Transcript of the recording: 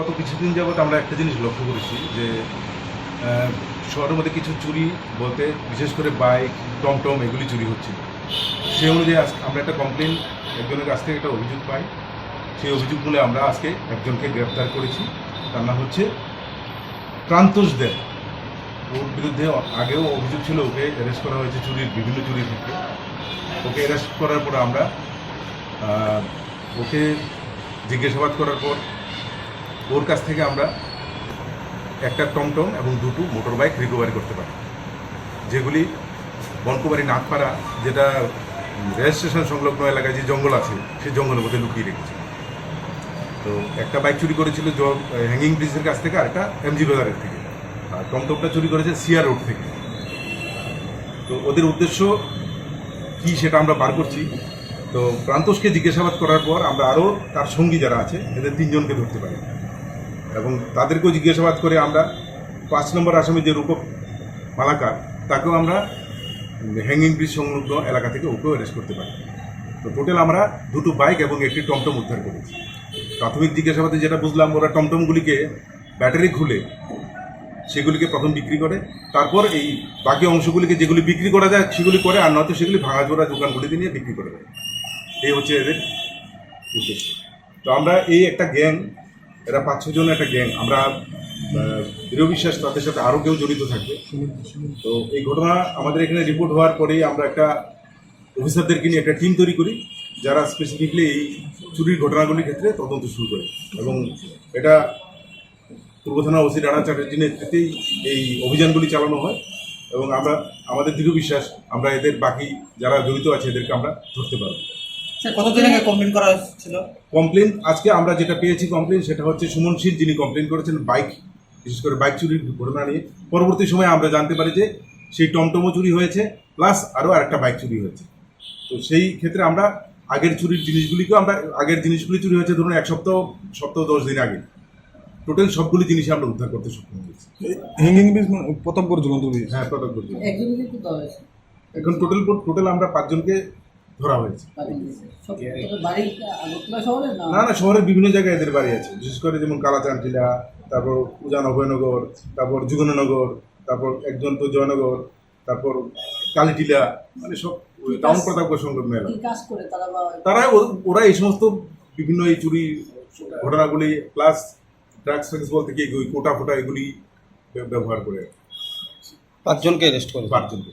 গত কিছুদিন যাবৎ আমরা একটা জিনিস লক্ষ্য করেছি যে শহরের মধ্যে কিছু চুরি বলতে বিশেষ করে বাইক, টমটম এগুলি চুরি হচ্ছে। সে অনুযায়ী আমরা একটা কমপ্লেন একজনের কাছ থেকে একটা অভিযোগ পাই। সেই অভিযোগ বলে আমরা আজকে একজনকে গ্রেপ্তার করেছি। তার নাম হচ্ছে প্রান্তোষ দেব। ওর বিরুদ্ধে আগেও অভিযোগ ছিল, ওকে অ্যারেস্ট করা হয়েছে চুরির, বিভিন্ন চুরির ক্ষেত্রে। ওকে অ্যারেস্ট করার পর আমরা ওকে জিজ্ঞাসাবাদ করার পর ওর কাছ থেকে আমরা একটা টমটম এবং দুটো মোটর বাইক রিকভারি করতে পারি। যেগুলি বনকুমারী নাগপাড়া, যেটা রেল স্টেশন সংলগ্ন এলাকায় যে জঙ্গল আছে, সেই জঙ্গলের মধ্যে লুকিয়ে রেখেছে। তো একটা বাইক চুরি করেছিল হ্যাঙ্গিং ব্রিজের কাছ থেকে, আর একটা এমজি বাজারের থেকে। আর টমটমটা চুরি করেছে সিআর রোড থেকে। তো ওদের উদ্দেশ্য কি সেটা আমরা বার করছি। তো প্রান্তোষকে জিজ্ঞাসাবাদ করার পর আমরা আরও তার সঙ্গী যারা আছে, এদের তিনজনকে ধরতে পারি। এবং তাদেরকেও জিজ্ঞাসাবাদ করে আমরা পাঁচ নম্বর আসামি যে রূপক মালাকার, তাকেও আমরা হ্যাঙ্গিং ব্রিজ সংলগ্ন এলাকা থেকে ওকেও অ্যারেস্ট করতে পারি। তো টোটাল আমরা দুটো বাইক এবং একটি টমটম উদ্ধার করেছি। প্রাথমিক জিজ্ঞাসাবাদে যেটা বুঝলাম, ওরা টমটমগুলিকে ব্যাটারি খুলে সেগুলিকে প্রথম বিক্রি করে, তারপর এই বাকি অংশগুলিকে যেগুলি বিক্রি করা যায় সেগুলি করে, আর নয়তো সেগুলি ভাঙাচোরা দোকানগুলিতে নিয়ে বিক্রি করে দেয়। এই হচ্ছে এদের উদ্দেশ্য। তো আমরা এই একটা গ্যাং এরা পাঁচ ছজন একটা গ্যাং। আমরা দৃঢ় বিশ্বাস তাদের সাথে আরও কেউ জড়িত থাকবে। তো এই ঘটনা আমাদের এখানে রিপোর্ট হওয়ার পরেই আমরা একটা অফিসারদেরকে নিয়ে একটা টিম তৈরি করি যারা স্পেসিফিকলি এই চুরির ঘটনাগুলির ক্ষেত্রে তদন্ত শুরু করে। এবং এটা পূর্ব থানা ওসি রানা চ্যাটার্জির নেতৃত্বেই এই অভিযানগুলি চালানো হয়। এবং আমরা আমাদের দৃঢ় বিশ্বাস আমরা এদের বাকি যারা জড়িত আছে এদেরকে আমরা ধরতে পারব। কতদিন আগে কমপ্লেন করা হয়েছিল কমপ্লেন আজকে আমরা যেটা পেয়েছি কমপ্লেন সেটা হচ্ছে সুমন শীল যিনি কমপ্লেন করেছেন বাইক বিশেষ করে বাইক চুরির ঘটনা নিয়ে। পরবর্তী সময়ে আমরা জানতে পারি যে সেই টমটমও চুরি হয়েছে প্লাস আরও আরেকটা বাইক চুরি হয়েছে। তো সেই ক্ষেত্রে আমরা আগের চুরির জিনিসগুলিকেও আমরা আগের জিনিসগুলি চুরি হয়েছে ধরুন এক সপ্তাহ সপ্তাহ দশ দিন আগে। টোটাল সবগুলি জিনিসই আমরা উদ্ধার করতে সক্ষম হয়েছি। হ্যাঙ্গিং ব্রিজ মানে প্রথম করে ঝুলন্ত হ্যাঁ প্রতাপ করছি একজনকে কিন্তু দেওয়া হয়েছে। এখন টোটাল টোটাল আমরা পাঁচজনকে ধরা হয়েছে। না? না না শহরের বিভিন্ন জায়গায় এদের বাড়ি আছে। বিশেষ করে যেমন কালাচান টিলা তারপর উজান অভয়নগর তারপর যুগননগর তারপর একজন তো জয়নগর তারপর কালীটিলা মানে সব টাউন প্রতাপগড় কাজ করে তারা ও- ওরা এই সমস্ত বিভিন্ন এই চুরি ঘটনাগুলি প্লাস ড্রাগস ফ্যাক্স বলতে কি ওই কোটা ফোটা এগুলি ব্যবহার করে। পাঁচজনকে অ্যারেস্ট করে পাঁচজনকে।